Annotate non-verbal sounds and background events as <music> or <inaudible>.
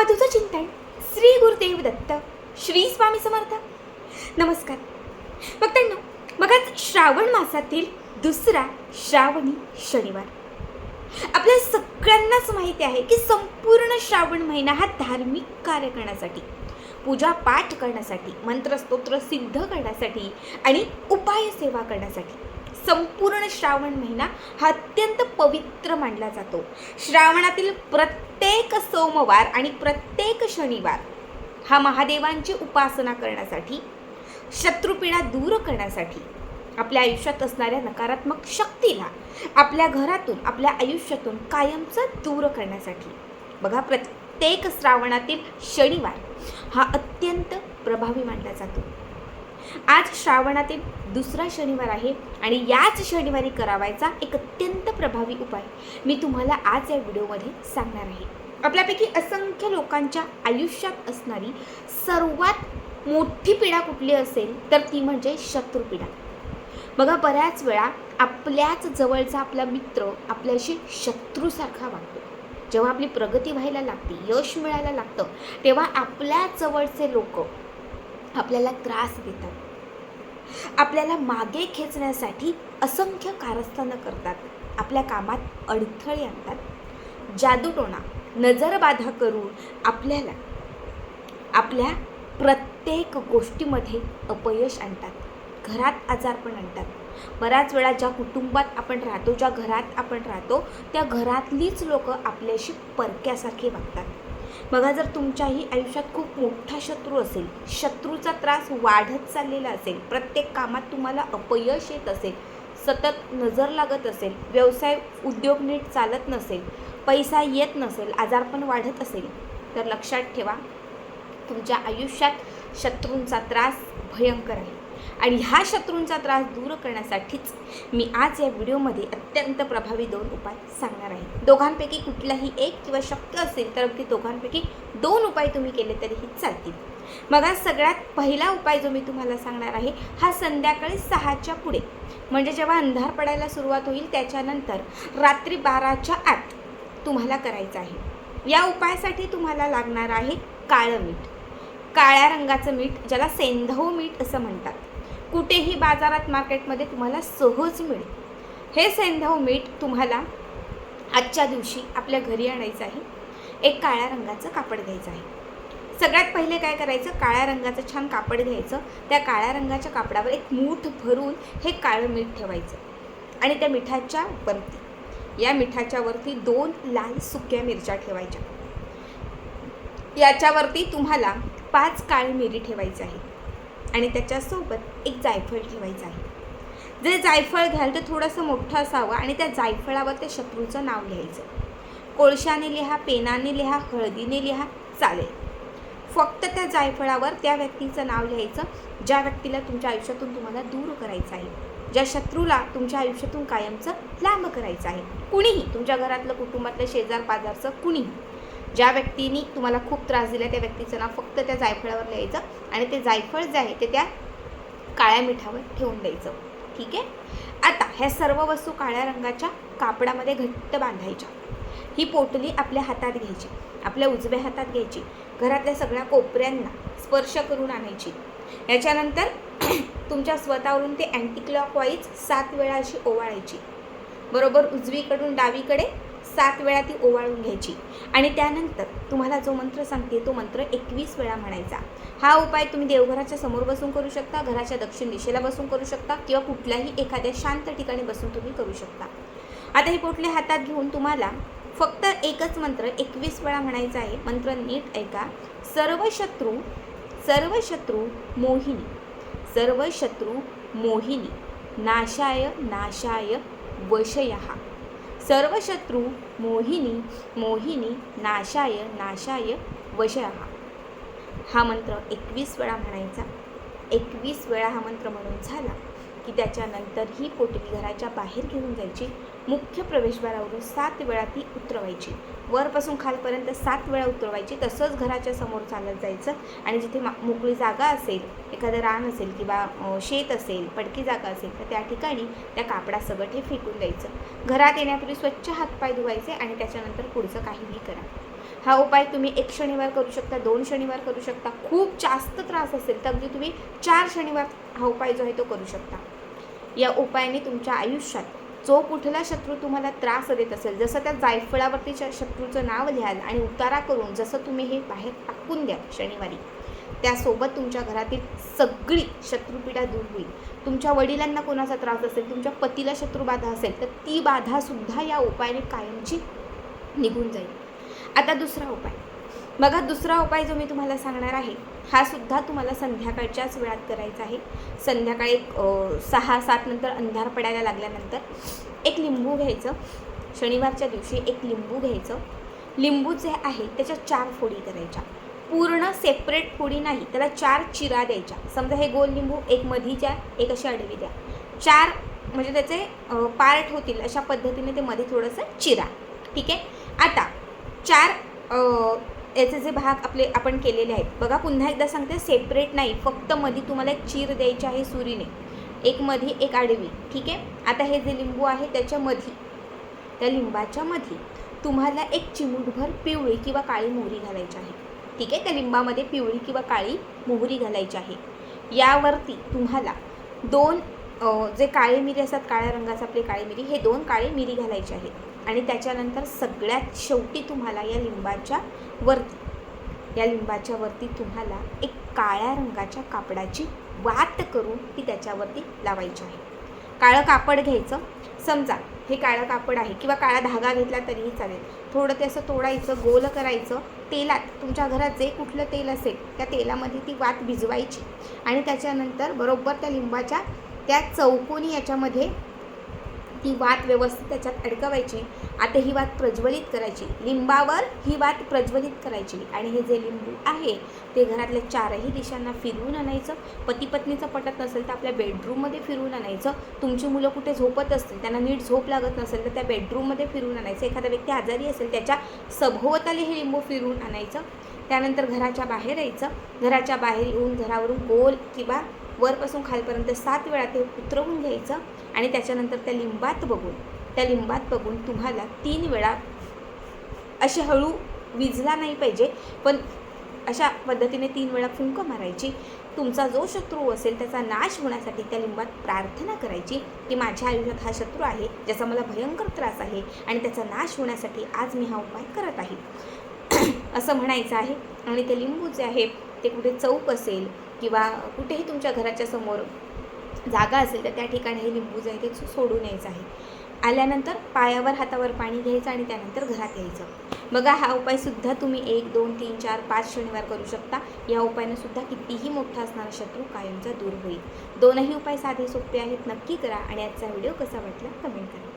अवधूत चिंतन श्री गुरुदेव दत्त श्री स्वामी समर्थ. नमस्कार. भक्तांनो बघा श्रावण मासातील दुसरा श्रावणी शनिवार. आपल्या सगळ्यांनाच माहिती आहे की संपूर्ण श्रावण महिना हा धार्मिक कार्य करण्यासाठी पूजा पाठ करण्यासाठी मंत्रस्तोत्र सिद्ध करण्यासाठी आणि उपाय सेवा करण्यासाठी संपूर्ण श्रावण महिना हा अत्यंत पवित्र मानला जातो. श्रावणातील प्रत्येक सोमवार आणि प्रत्येक शनिवार हा महादेवांची उपासना करण्यासाठी शत्रुपिणा दूर करण्यासाठी आपल्या आयुष्यात असणाऱ्या नकारात्मक शक्तीला आपल्या घरातून आपल्या आयुष्यातून कायमचं दूर करण्यासाठी. बघा प्रत्येक श्रावणातील शनिवार हा अत्यंत प्रभावी मानला जातो. आज श्रावणातील दुसरा शनिवार आहे आणि याच शनिवारी करावायचा एक अत्यंत प्रभावी उपाय मी तुम्हाला आज या व्हिडिओमध्ये सांगणार आहे. आपल्यापैकी असंख्य लोकांच्या आयुष्यात असणारी सर्वात मोठी पीडा कुठली असेल तर ती म्हणजे शत्रुपीडा बघा बऱ्याच वेळा आपल्याच जवळचा आपला मित्र आपल्याशी शत्रूसारखा वागतो. जेव्हा आपली प्रगती व्हायला लागते यश मिळायला लागतं तेव्हा आपल्या जवळचे लोक आपल्याला त्रास देतात. आपल्याला मागे खेचण्यासाठी असंख्य कारस्थानं करतात. आपल्या कामात अडथळे आणतात. जादूटोणा नजरबाधा करून आपल्याला आपल्या प्रत्येक गोष्टीमध्ये अपयश आणतात. घरात आजारपण आणतात. बऱ्याच वेळा ज्या कुटुंबात आपण राहतो ज्या घरात आपण राहतो त्या घरातलीच लोक आपल्याशी परक्यासारखी वागतात. बघा जर तुमच्याही आयुष्यात खूप मोठा शत्रू असेल शत्रूचा त्रास वाढत चाललेला असेल प्रत्येक कामात तुम्हाला अपयश येत असेल सतत नजर लागत असेल व्यवसाय उद्योग नीट चालत नसेल पैसा येत नसेल आजारपण वाढत असेल तर लक्षात ठेवा तुमच्या आयुष्यात शत्रूंचा त्रास भयंकर आहे. आणि ह्या शत्रूंचा त्रास दूर करण्यासाठीच मी आज या व्हिडिओमध्ये अत्यंत प्रभावी दोन उपाय सांगणार आहे. दोघांपैकी कुठलाही एक किंवा शक्य असेल तर अगदी दोघांपैकी दोन उपाय तुम्ही केले तरीही चालतील. मग आज सगळ्यात पहिला उपाय जो मी तुम्हाला सांगणार आहे हा संध्याकाळी सहाच्या पुढे. म्हणजे जेव्हा अंधार पडायला सुरुवात होईल त्याच्यानंतर रात्री बाराच्या आत तुम्हाला करायचं आहे. या उपायासाठी तुम्हाला लागणार आहे काळं मीठ. काळ्या रंगाचं मीठ ज्याला सेंधव मीठ असं म्हणतात. कुठेही बाजारात मार्केटमध्ये तुम्हाला सहज मिळेल. हे सेंधव मीठ तुम्हाला आजच्या दिवशी आपल्या घरी आणायचं आहे. एक काळ्या रंगाचं कापड घ्यायचं आहे. सगळ्यात पहिले काय करायचं? काळ्या रंगाचं छान कापड घ्यायचं. त्या काळ्या रंगाच्या कापडावर एक मूठ भरून हे काळं मीठ ठेवायचं आणि त्या मिठाच्या वरती या मिठाच्या वरती दोन लाल सुक्या मिरच्या ठेवायच्या. याच्यावरती तुम्हाला पाच काळी मिरी ठेवायची आहे. आणि त्याच्यासोबत एक जायफळ ठेवायचं आहे. जे जायफळ घ्याल तर थोडंसं मोठं असावं आणि त्या जायफळावर त्या शत्रूचं नाव लिहायचं. कोळशाने लिहा पेनाने लिहा हळदीने लिहा चालेल. फक्त त्या जायफळावर त्या व्यक्तीचं नाव लिहायचं ज्या व्यक्तीला तुमच्या आयुष्यातून तुम्हाला दूर करायचं आहे. ज्या शत्रूला तुमच्या आयुष्यातून कायमचं लांब करायचं आहे. कुणीही तुमच्या घरातलं कुटुंबातलं शेजार पाजारचं कुणीही. ज्या व्यक्तीनी तुम्हाला खूप त्रास दिला त्या व्यक्तीचं नाव फक्त त्या जायफळावर लिहायचं आणि ते जायफळ जे आहे ते त्या काळ्या मिठावर ठेवून द्यायचं. ठीक आहे? आता ह्या सर्व वस्तू काळ्या रंगाच्या कापडामध्ये घट्ट बांधायच्या. ही पोटली आपल्या हातात घ्यायची आपल्या उजव्या हातात घ्यायची घरातल्या सगळ्या कोपऱ्यांना स्पर्श करून आणायची. याच्यानंतर <clears throat> तुमच्या स्वतःवरून ते अँटी क्लॉकवाईज सात वेळा अशी ओवाळायची. बरोबर उजवीकडून डावीकडे सात वेळा ती ओवाळून घ्यायची. आणि त्यानंतर तुम्हाला जो मंत्र सांगते तो मंत्र एकवीस वेळा म्हणायचा. हा उपाय तुम्ही देवघराच्या समोर बसून करू शकता घराच्या दक्षिण दिशेला बसून करू शकता किंवा कुठल्याही एखाद्या शांत ठिकाणी बसून तुम्ही करू शकता. आता हे पोटले हातात घेऊन तुम्हाला फक्त एकच मंत्र एकवीस वेळा म्हणायचा आहे. मंत्र नीट ऐका. सर्व शत्रू सर्व शत्रू मोहिनी सर्व शत्रू मोहिनी नाशाय नाशाय वशयहा सर्व शत्रू मोहिनी मोहिनी नाशाय नाशाय वशयहा हा मंत्र एकवीस वेळा म्हणायचा. एकवीस वेळा हा मंत्र म्हणून झाला. की त्याच्यानंतर ही पोटली घराच्या बाहेर घेऊन जायची. मुख्य प्रवेशद्वारावरून सात वेळा ती उतरवायची. वरपासून खालपर्यंत सात वेळा उतरवायची. तसंच घराच्या समोर चालत जायचं. आणि जिथे मा मोकळी जागा असेल एखादं रान असेल किंवा शेत असेल पडकी जागा असेल तर त्या ठिकाणी त्या कापडासकट हे फेकून द्यायचं. घरात येण्यापूर्वी स्वच्छ हातपाय धुवायचे आणि त्याच्यानंतर पुढचं काहीही करा. हा उपाय तुम्ही एक शनिवार करू शकता दोन शनिवार करू शकता. खूप जास्त त्रास असेल तर अगदी तुम्ही चार शनिवार हा उपाय जो आहे तो करू शकता. या उपायाने तुमच्या आयुष्यात जो कुठला शत्रू तुम्हाला त्रास देत असेल जसं त्या जायफळावरती शत्रूचं नाव लिहाल आणि उतारा करून जसं तुम्ही हे बाहेर टाकून द्या शनिवारी त्यासोबत तुमच्या घरातील सगळी शत्रुपीडा दूर होईल. तुमच्या वडिलांना कोणाचा त्रास असेल तुमच्या पतीला शत्रुबाधा असेल तर ती बाधासुद्धा या उपायाने कायमची निघून जाईल. आता दुसरा उपाय. बघा दुसरा उपाय जो मी तुम्हाला सांगणार आहे हा सुद्धा तुम्हाला संध्याकाळच्याच वेळात करायचा आहे. संध्याकाळी एक, सहा सात नंतर अंधार पडायला लागल्यानंतर एक लिंबू घ्यायचं. शनिवारच्या दिवशी एक लिंबू घ्यायचं. लिंबू जे आहे त्याच्या चार फोडी करायच्या. पूर्ण सेपरेट फोडी नाही त्याला चार चिरा द्यायच्या. समजा हे गोल लिंबू एक मधी द्या एक अशी अडवी द्या. चार म्हणजे त्याचे पार्ट होतील अशा पद्धतीने ते मध्ये थोडंसं चिरा. ठीक आहे? आता चार याचे जे भाग आपले आपण केलेले आहेत. बघा पुन्हा एकदा सांगते सेपरेट नाही फक्त मध्ये तुम्हाला एक चीर द्यायची आहे सुरीने. एक मधी एक आडवी. ठीक आहे? आता हे जे लिंबू आहे त्याच्या त्या लिंबाच्या मध्ये तुम्हाला एक चिमूटभर पिवळी किंवा काळी मोहरी घालायची आहे. ठीक आहे? त्या लिंबामध्ये पिवळी किंवा काळी मोहरी घालायची आहे. यावरती तुम्हाला दोन जे काळी मिरी असतात काळ्या रंगाचं आपली काळी मिरी हे दोन काळी मिरी घालायची आहेत. आणि त्याच्यानंतर सगळ्यात शेवटी तुम्हाला या लिंबाच्या वरती या लिंबाच्या वरती तुम्हाला एक काळ्या रंगाच्या कापडाची वाट करून ती त्याच्यावरती लावायची आहे. काळं कापड घ्यायचं. समजा हे काळं कापड आहे किंवा काळा धागा घेतला तरीही चालेल. थोडं ते असं तोडायचं गोल करायचं. तेलात तुमच्या घरात जे कुठलं तेल असेल त्या तेलामध्ये ती वात भिजवायची. आणि त्याच्यानंतर बरोबर त्या लिंबाच्या त्या चौकोनी याच्यामध्ये ती वात व्यवस्थित त्याच्यात अडकवायची. आता ही वात प्रज्वलित करायची. लिंबावर ही वात प्रज्वलित करायची. आणि हे जे लिंबू आहे ते घरातल्या चारही दिशांना फिरवून आणायचं. पती पत्नीचं पटत नसेल तर आपल्या बेडरूममध्ये फिरवून आणायचं. तुमची मुलं कुठे झोपत असतील त्यांना नीट झोप लागत नसेल तर त्या बेडरूममध्ये फिरवून आणायचं. एखादा व्यक्ती आजारी असेल त्याच्या सभोवताली हे लिंबू फिरवून आणायचं. त्यानंतर घराच्या बाहेर यायचं. घराच्या बाहेर येऊन घरावरून गोल किंवा वरपासून खालपर्यंत सात वेळा ते उतरवून घ्यायचं आणि त्याच्यानंतर त्या लिंबात बघून त्या लिंबात बघून तुम्हाला तीन वेळा अशी हळू विजला नाही पाहिजे पण अशा पद्धतीने तीन वेळा फुंक मारायची. तुमचा जो शत्रू असेल त्याचा नाश होण्यासाठी त्या लिंबात प्रार्थना करायची की माझ्या आयुष्यात हा शत्रू आहे ज्याचा मला भयंकर त्रास आहे आणि त्याचा नाश होण्यासाठी आज मी हा उपाय करत आहे. <clears throat> असं म्हणायचं आहे. आणि ते लिंबू जे आहे ते कुठे चौक असेल किंवा कुठेही तुमच्या घराच्या समोर जागा असेल तर त्या ठिकाणी हे लिंबू जे आहे ते सोडून यायचं आहे. आल्यानंतर पायावर हातावर पाणी घ्यायचं आणि त्यानंतर घरात यायचं. बघा हा उपायसुद्धा तुम्ही एक दोन तीन चार पाच शनिवार करू शकता. या उपायानं सुद्धा कितीही मोठा असणारा शत्रू कायमचा दूर होईल. दोनही उपाय साधे सोपे आहेत. नक्की करा आणि आजचा व्हिडिओ कसा वाटला कमेंट करा.